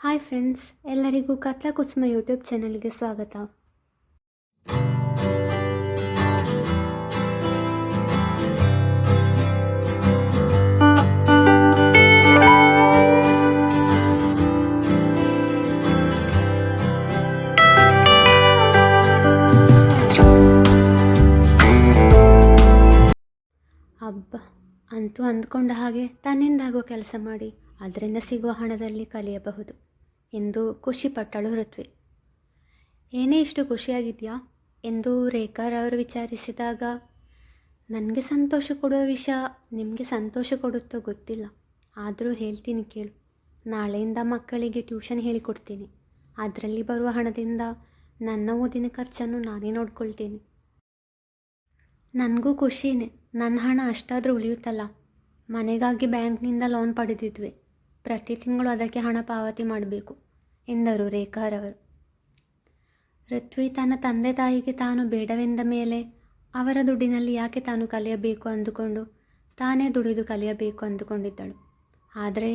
Hi friends ಎಲ್ಲರಿಗೂ ಕತ್ಲಾ ಕುಸುಮ YouTube ಚಾನಲ್ಗೆ ಸ್ವಾಗತ. ಅಬ್ಬ, ಅಂತೂ ಅಂದ್ಕೊಂಡ ಹಾಗೆ ತನ್ನಿಂದಾಗೋ ಕೆಲಸ ಮಾಡಿ, ಅದರಿಂದ ಸಿಗುವ ಹಣದಲ್ಲಿ ಕಲಿಯಬಹುದು. ಎಂದು ಖುಷಿಪಟ್ಟಳು ಋತ್ವಿ. ಏನೇ ಇಷ್ಟು ಖುಷಿಯಾಗಿದೆಯಾ? ಎಂದು ರೇಖಾರವರು ವಿಚಾರಿಸಿದಾಗ, ನನಗೆ ಸಂತೋಷ ಕೊಡುವ ವಿಷಯ ನಿಮಗೆ ಸಂತೋಷ ಕೊಡುತ್ತೋ ಗೊತ್ತಿಲ್ಲ. ಆದರೂ ಹೇಳ್ತೀನಿ ಕೇಳು. ನಾಳೆಯಿಂದ ಮಕ್ಕಳಿಗೆ ಟ್ಯೂಷನ್ ಹೇಳಿಕೊಡ್ತೀನಿ. ಅದರಲ್ಲಿ ಬರುವ ಹಣದಿಂದ ನನ್ನ ಓದಿನ ಖರ್ಚನ್ನು ನಾನೇ ನೋಡ್ಕೊಳ್ತೀನಿ. ನನಗೂ ಖುಷಿನೇ. ನನ್ನ ಹಣ ಅಷ್ಟಾದರೂ ಉಳಿಯುತ್ತಲ್ಲ. ಮನೆಗಾಗಿ ಬ್ಯಾಂಕ್ನಿಂದ ಲೋನ್ ಪಡೆದಿದ್ವಿ. ಪ್ರತಿ ತಿಂಗಳು ಅದಕ್ಕೆ ಹಣ ಪಾವತಿ ಮಾಡಬೇಕು, ಎಂದರು ರೇಖಾರವರು ಋತ್ವಿ ತನ್ನ ತಂದೆ ತಾಯಿಗೆ ತಾನು ಬೇಡವೆಂದ ಮೇಲೆ ಅವರ ದುಡ್ಡಿನಲ್ಲಿ ಯಾಕೆ ತಾನು ಕಲಿಯಬೇಕು ಅಂದುಕೊಂಡು ತಾನೇ ದುಡಿದು ಕಲಿಯಬೇಕು ಅಂದುಕೊಂಡಿದ್ದಳು. ಆದರೆ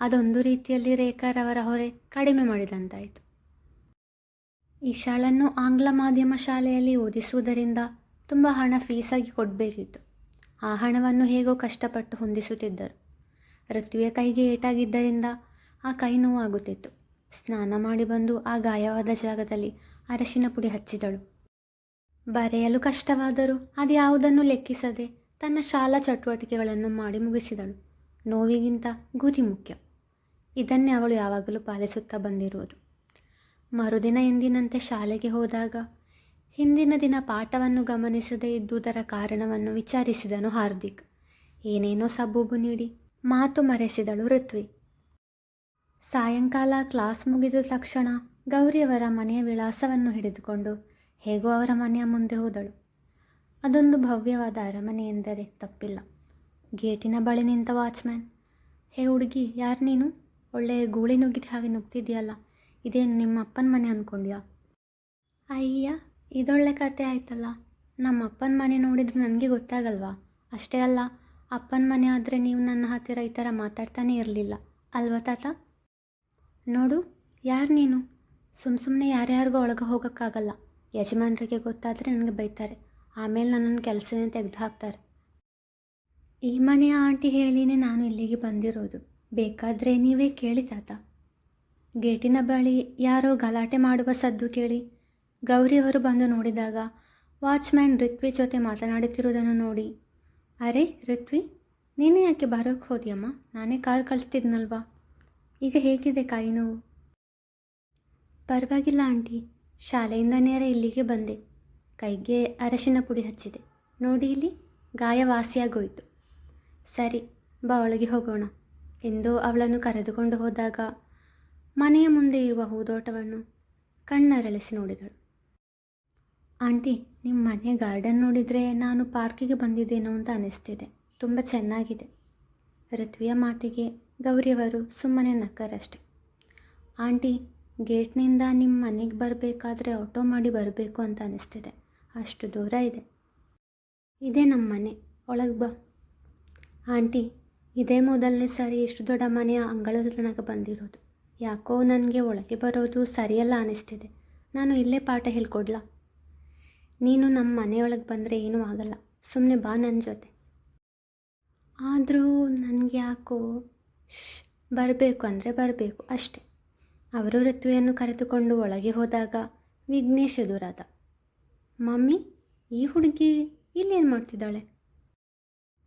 ಅದೊಂದು ರೀತಿಯಲ್ಲಿ ರೇಖಾರವರ ಹೊರೆ ಕಡಿಮೆ ಮಾಡಿದಂತಾಯಿತು. ಇಶಾಳನ್ನು ಆಂಗ್ಲ ಮಾಧ್ಯಮ ಶಾಲೆಯಲ್ಲಿ ಓದಿಸುವುದರಿಂದ ತುಂಬ ಹಣ ಫೀಸಾಗಿ ಕೊಡಬೇಕಿತ್ತು. ಆ ಹಣವನ್ನು ಹೇಗೋ ಕಷ್ಟಪಟ್ಟು ಹೊಂದಿಸುತ್ತಿದ್ದರು. ಋತ್ವಿಯ ಕೈಗೆ ಏಟಾಗಿದ್ದರಿಂದ ಆ ಕೈ ನೋವಾಗುತ್ತಿತ್ತು. ಸ್ನಾನ ಮಾಡಿ ಬಂದು ಆ ಗಾಯವಾದ ಜಾಗದಲ್ಲಿ ಅರಶಿನ ಪುಡಿ ಹಚ್ಚಿದಳು. ಬರೆಯಲು ಕಷ್ಟವಾದರೂ ಅದ್ಯಾವುದನ್ನು ಲೆಕ್ಕಿಸದೆ ತನ್ನ ಶಾಲಾ ಚಟುವಟಿಕೆಗಳನ್ನು ಮಾಡಿ ಮುಗಿಸಿದಳು. ನೋವಿಗಿಂತ ಗುರಿ ಮುಖ್ಯ. ಇದನ್ನೇ ಅವಳು ಯಾವಾಗಲೂ ಪಾಲಿಸುತ್ತಾ ಬಂದಿರುವುದು. ಮರುದಿನ ಎಂದಿನಂತೆ ಶಾಲೆಗೆ ಹೋದಾಗ ಹಿಂದಿನ ದಿನ ಪಾಠವನ್ನು ಗಮನಿಸದೇ ಇದ್ದುದರ ಕಾರಣವನ್ನು ವಿಚಾರಿಸಿದನು ಹಾರ್ದಿಕ್. ಏನೇನೋ ಸಬೂಬು ನೀಡಿ ಮಾತು ಮರೆಸಿದಳು ಋತ್ವಿ. ಸಾಯಂಕಾಲ ಕ್ಲಾಸ್ ಮುಗಿದ ತಕ್ಷಣ ಗೌರಿಯವರ ಮನೆಯ ವಿಳಾಸವನ್ನು ಹಿಡಿದುಕೊಂಡು ಹೇಗೋ ಅವರ ಮನೆಯ ಮುಂದೆ ಹೋದಳು. ಅದೊಂದು ಭವ್ಯವಾದ ಅರಮನೆ ಎಂದರೆ ತಪ್ಪಿಲ್ಲ. ಗೇಟಿನ ಬಳಿ ನಿಂತ ವಾಚ್ಮ್ಯಾನ್, ಹೇ ಹುಡುಗಿ, ಯಾರು ನೀನು? ಒಳ್ಳೆಯ ಗೂಳಿ ನುಗ್ಗಿದ ಹಾಗೆ ನುಗ್ತಿದ್ಯಲ್ಲ ಇದೇನು ನಿಮ್ಮ ಅಪ್ಪನ ಮನೆ ಅಂದ್ಕೊಂಡ್ಯಾ ಅಯ್ಯ ಇದೊಳ್ಳೆ ಕತೆ ಆಯ್ತಲ್ಲ. ನಮ್ಮ ಅಪ್ಪನ ಮನೆ ನೋಡಿದ್ರೆ ನನಗೆ ಗೊತ್ತಾಗಲ್ವಾ? ಅಷ್ಟೇ ಅಲ್ಲ ಅಪ್ಪನ ಮನೆ ಆದರೆ ನೀವು ನನ್ನ ಹತ್ತಿರ ಈ ಥರ ಮಾತಾಡ್ತಾನೇ ಇರಲಿಲ್ಲ. ಅಲ್ವಾ ತಾತ? ನೋಡು, ಯಾರು ನೀನು? ಸುಮ್ಮ ಸುಮ್ಮನೆ ಯಾರ್ಯಾರಿಗೂ ಒಳಗೆ ಹೋಗೋಕ್ಕಾಗಲ್ಲ. ಯಜಮಾನರಿಗೆ ಗೊತ್ತಾದರೆ ನನಗೆ ಬೈತಾರೆ. ಆಮೇಲೆ ನನ್ನನ್ನು ಕೆಲಸನೇ ತೆಗೆದು ಹಾಕ್ತಾರೆ ಈ ಮನೆಯ ಆಂಟಿ ಹೇಳಿನೇ ನಾನು ಇಲ್ಲಿಗೆ ಬಂದಿರೋದು. ಬೇಕಾದರೆ ನೀವೇ ಕೇಳಿ ತಾತ. ಗೇಟಿನ ಬಳಿ ಯಾರೋ ಗಲಾಟೆ ಮಾಡುವ ಸದ್ದು ಕೇಳಿ. ಗೌರಿಯವರು ಬಂದು ನೋಡಿದಾಗ ವಾಚ್ಮ್ಯಾನ್ ಋತ್ವಿ ಜೊತೆ ಮಾತನಾಡುತ್ತಿರುವುದನ್ನು ನೋಡಿ ಅರೆ, ಋತ್ವಿ, ನೀನೇ ಯಾಕೆ ಬರೋಕ್ಕೆ ಹೋದ್ಯಮ್ಮ? ನಾನೇ ಕಾರ್ ಕಳಿಸ್ತಿದ್ನಲ್ವಾ? ಈಗ ಹೇಗಿದೆ ಕಾಯಿ ನೋವು? ಪರವಾಗಿಲ್ಲ ಆಂಟಿ. ಶಾಲೆಯಿಂದ ನೇರ ಇಲ್ಲಿಗೆ ಬಂದೆ. ಕೈಗೆ ಅರಶಿನ ಪುಡಿ ಹಚ್ಚಿದೆ. ನೋಡಿ ಇಲ್ಲಿ ಗಾಯ ವಾಸಿಯಾಗೋಯಿತು ಸರಿ, ಬಾ ಒಳಗೆ ಹೋಗೋಣ. ಎಂದು ಅವಳನ್ನು ಕರೆದುಕೊಂಡು ಹೋದಾಗ ಮನೆಯ ಮುಂದೆ ಇರುವ ಹೂದೋಟವನ್ನು ಕಣ್ಣರಳಿಸಿ ನೋಡಿದಳು. ಆಂಟಿ ನಿಮ್ಮ ಮನೆ ಗಾರ್ಡನ್ ನೋಡಿದರೆ ನಾನು ಪಾರ್ಕಿಗೆ ಬಂದಿದ್ದೇನೋ ಅಂತ ಅನಿಸ್ತಿದೆ. ತುಂಬ ಚೆನ್ನಾಗಿದೆ. ಋತ್ವಿಯ ಮಾತಿಗೆ ಗೌರಿಯವರು ಸುಮ್ಮನೆ ನಕ್ಕರಷ್ಟೆ. ಆಂಟಿ ಗೇಟ್ನಿಂದ ನಿಮ್ಮ ಮನೆಗೆ ಬರಬೇಕಾದ್ರೆ ಆಟೋ ಮಾಡಿ ಬರಬೇಕು ಅಂತ ಅನಿಸ್ತಿದೆ. ಅಷ್ಟು ದೂರ ಇದೆ. ಇದೇ ನಮ್ಮ ಮನೆ. ಒಳಗೆ ಬಾ. ಆಂಟಿ, ಇದೇ ಮೊದಲನೇ ಸಾರಿ ಇಷ್ಟು ದೊಡ್ಡ ಮನೆಯ ಅಂಗಳದ ತನಕ ಬಂದಿರೋದು. ಯಾಕೋ ನನಗೆ ಒಳಗೆ ಬರೋದು ಸರಿಯಲ್ಲ ಅನಿಸ್ತಿದೆ. ನಾನು ಇಲ್ಲೇ ಪಾಠ ಹೇಳ್ಕೊಡ್ಲಾ? ನೀನು ನಮ್ಮ ಮನೆಯೊಳಗೆ ಬಂದರೆ ಏನೂ ಆಗಲ್ಲ. ಸುಮ್ಮನೆ ಬಾ ನನ್ನ ಜೊತೆ. ಆದರೂ ನನಗೆ ಯಾಕೋ ಬರಬೇಕು ಅಂದರೆ ಬರಬೇಕು ಅಷ್ಟೆ. ಅವರು ಋತುವೆಯನ್ನು ಕರೆದುಕೊಂಡು ಒಳಗೆ ಹೋದಾಗ ವಿಘ್ನೇಶ್ ಎದುರಾದ. ಮಮ್ಮಿ, ಈ ಹುಡುಗಿ ಇಲ್ಲೇನು ಮಾಡ್ತಿದ್ದಾಳೆ?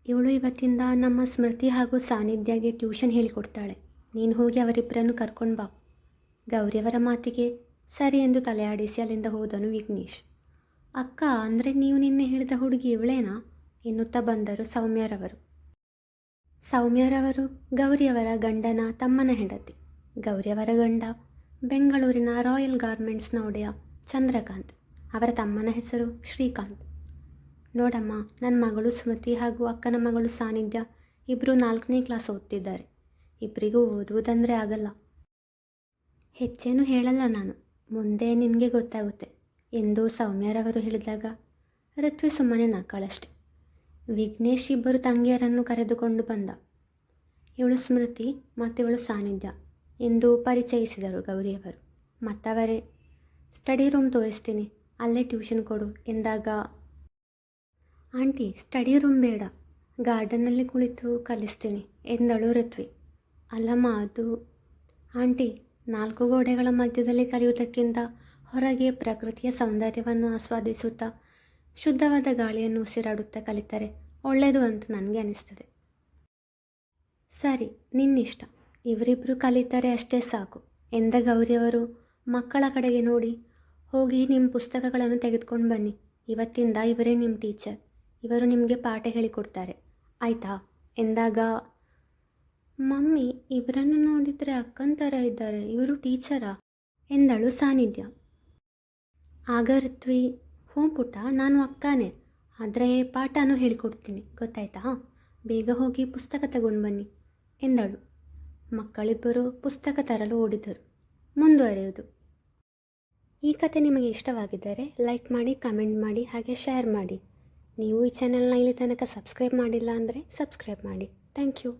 ಇವಳು ಇವತ್ತಿಂದ ನಮ್ಮ ಸ್ಮೃತಿ ಹಾಗೂ ಸಾನ್ನಿಧ್ಯಗೆ ಟ್ಯೂಷನ್ ಹೇಳಿಕೊಡ್ತಾಳೆ. ನೀನು ಹೋಗಿ ಅವರಿಬ್ಬರನ್ನು ಕರ್ಕೊಂಡು ಬಾ. ಗೌರಿಯವರ ಮಾತಿಗೆ ಸರಿ ಎಂದು ತಲೆಯಾಡಿಸಿ ಅಲ್ಲಿಂದ ಹೋದನು ವಿಘ್ನೇಶ್. ಅಕ್ಕ, ಅಂದರೆ ನೀವು ನಿನ್ನೆ ಹೇಳಿದ ಹುಡುಗಿ ಇವಳೇನಾ? ಎನ್ನುತ್ತಾ ಬಂದರು ಸೌಮ್ಯರವರು. ಸೌಮ್ಯರವರು ಗೌರಿಯವರ ಗಂಡನ ತಮ್ಮನ ಹೆಂಡತಿ. ಗೌರಿಯವರ ಗಂಡ, ಬೆಂಗಳೂರಿನ ರಾಯಲ್ ಗಾರ್ಮೆಂಟ್ಸ್ನ ಒಡೆಯ ಚಂದ್ರಕಾಂತ್. ಅವರ ತಮ್ಮನ ಹೆಸರು ಶ್ರೀಕಾಂತ್. ನೋಡಮ್ಮ ನನ್ನ ಮಗಳು ಸ್ಮೃತಿ ಹಾಗೂ ಅಕ್ಕನ ಮಗಳು ಸಾನ್ನಿಧ್ಯ ಇಬ್ಬರು ನಾಲ್ಕನೇ ಕ್ಲಾಸ್ ಓದ್ತಿದ್ದಾರೆ. ಇಬ್ಬರಿಗೂ ಓದುವುದಂದರೆ ಆಗಲ್ಲ. ಹೆಚ್ಚೇನು ಹೇಳಲ್ಲ ನಾನು. ಮುಂದೆ ನಿನಗೆ ಗೊತ್ತಾಗುತ್ತೆ. ಎಂದು ಸೌಮ್ಯರವರು ಹೇಳಿದಾಗ, ಋತ್ವಿ ಸುಮ್ಮನೆ ನಕ್ಕಳಷ್ಟೆ. ವಿಘ್ನೇಶ್ ಇಬ್ಬರು ತಂಗಿಯರನ್ನು ಕರೆದುಕೊಂಡು ಬಂದ. ಇವಳು ಸ್ಮೃತಿ ಮತ್ತು ಇವಳು ಸಾನ್ನಿಧ್ಯ ಎಂದು ಪರಿಚಯಿಸಿದರು ಗೌರಿಯವರು. ಮತ್ತವರೇ, ಸ್ಟಡಿ ರೂಮ್ ತೋರಿಸ್ತೀನಿ. ಅಲ್ಲೇ ಟ್ಯೂಷನ್ ಕೊಡು ಎಂದಾಗ, ಆಂಟಿ, ಸ್ಟಡಿ ರೂಮ್ ಬೇಡ. ಗಾರ್ಡನ್ನಲ್ಲಿ ಕುಳಿತು ಕಲಿಸ್ತೀನಿ ಎಂದಳು ಋತ್ವಿ. ಅಲ್ಲಮ್ಮ, ಅದು, ಆಂಟಿ, ನಾಲ್ಕು ಗೋಡೆಗಳ ಮಧ್ಯದಲ್ಲಿ ಕಲಿಯುವುದಕ್ಕಿಂತ ಹೊರಗೆ ಪ್ರಕೃತಿಯ ಸೌಂದರ್ಯವನ್ನು ಆಸ್ವಾದಿಸುತ್ತಾ ಶುದ್ಧವಾದ ಗಾಳಿಯನ್ನು ಉಸಿರಾಡುತ್ತಾ ಕಲಿತರೆ ಒಳ್ಳೆಯದು ಅಂತ ನನಗೆ ಅನಿಸ್ತದೆ. ಸರಿ, ನಿನ್ನಿಷ್ಟ. ಇವರಿಬ್ಬರು ಕಲಿತರೆ ಅಷ್ಟೇ ಸಾಕು. ಎಂದ ಗೌರಿಯವರು ಮಕ್ಕಳ ಕಡೆಗೆ ನೋಡಿ, ಹೋಗಿ ನಿಮ್ಮ ಪುಸ್ತಕಗಳನ್ನು ತೆಗೆದುಕೊಂಡು ಬನ್ನಿ. ಇವತ್ತಿಂದ ಇವರೇ ನಿಮ್ಮ ಟೀಚರ್. ಇವರು ನಿಮಗೆ ಪಾಠ ಹೇಳಿಕೊಡ್ತಾರೆ. ಆಯಿತಾ? ಎಂದಾಗ, ಮಮ್ಮಿ, ಇವರನ್ನು ನೋಡಿದರೆ ಅಕ್ಕನ ಥರ ಇದ್ದಾರೆ. ಇವರು ಟೀಚರಾ? ಎಂದಳು ಸಾನ್ನಿಧ್ಯ ಆಗ ಋತ್ವಿ ಹ್ಞೂ ಪುಟ್ಟ, ನಾನು ಅಕ್ಕನೇ. ಆದರೆ ಪಾಠನೂ ಹೇಳಿಕೊಡ್ತೀನಿ, ಗೊತ್ತಾಯ್ತಾ? ಬೇಗ ಹೋಗಿ ಪುಸ್ತಕ ತಗೊಂಡು ಬನ್ನಿ, ಎಂದಳು. ಮಕ್ಕಳಿಬ್ಬರು ಪುಸ್ತಕ ತರಲು ಓಡಿದರು, ಮುಂದುವರೆಯುವುದು. ಈ ಕತೆ ನಿಮಗೆ ಇಷ್ಟವಾಗಿದ್ದರೆ ಲೈಕ್ ಮಾಡಿ, ಕಮೆಂಟ್ ಮಾಡಿ, ಹಾಗೆ ಶೇರ್ ಮಾಡಿ. ನೀವು ಈ ಚಾನೆಲ್ನ ಇಲ್ಲಿ ತನಕ ಸಬ್ಸ್ಕ್ರೈಬ್ ಮಾಡಿಲ್ಲ ಅಂದರೆ ಸಬ್ಸ್ಕ್ರೈಬ್ ಮಾಡಿ. Thank you.